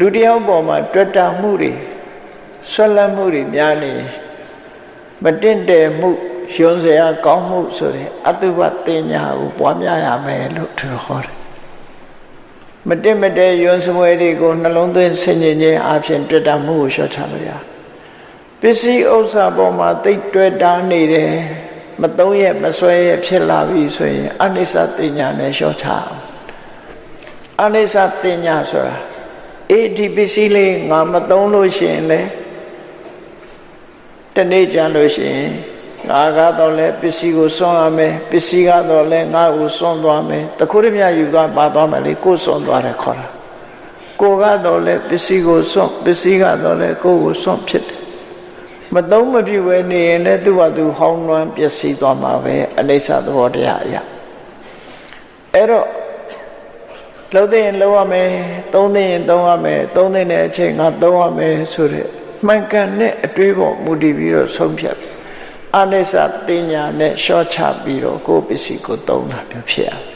လူတစ်ယောက်ပေါ်မှာတွေ့တာမှုတွေဆွလတ်မှုတွေများနေမတင့်တယ်မှုယွန်းစရာကောင်းမှုဆိုတဲ့အတုပတင်ညာကိုပွားများရမယ်လို့သူဟောတယ်မတင့်မတဲယွန်းစမွေတွေကိုနှလုံးသွင်းဆင်ခြင်ခြင်းအပြင်တွေ့တာမှုကိုလျှော့ချလို့ရပစ္စည်းဥစ္စာပေါ်မှာတိတ်တွေ့တာနေတယ်မသုံးရမဆွဲရဖြစ်လာပြီဆိုရင်အနိစ္စတင်ညာနဲ့လျှော့ချအောင်အနိစ္စတင်ညာဆိုတာ အေးဒီပစ္စည်းလေးငါမသုံးလို့ရှိရင်လေတနေ့ကြလို့ရှိရင်ငါကတော့လဲပစ္စည်းကိုစွန့်ရမယ်ပစ္စည်းကတော့လဲငါ့ကိုစွန့်သွားမယ်တခုတည်းမြယူသွားပါသွားမယ်လေကိုယ်စွန့်သွားတယ်ခေါ်တာကိုကတော့လဲပစ္စည်းကိုစွန့်ပစ္စည်းကတော့လဲကိုယ်ကိုစွန့်ဖြစ်တယ်မသုံးမပြုပဲနေရင်လည်းသူ့ဘာသူဟောင်းနှွမ်းပျက်စီးသွားမှာပဲအနိစ္စသဘောတရားအရာအဲ့တော့ လှုပ်တဲ့ရင်လှုပ်ရမယ်သုံးတဲ့ရင်သုံးရမယ်သုံးတဲ့အချိန်ငါသုံးရမယ်ဆိုတဲ့မှန်ကန်တဲ့အတွေးပေါ်မူတည်ပြီးတော့ဆုံးဖြတ်အနိစ္စတင်ညာနဲ့ရှော့ချပြီးတော့ကိုယ်ပစ္စည်းကိုသုံးတာမျိုးဖြစ်ရ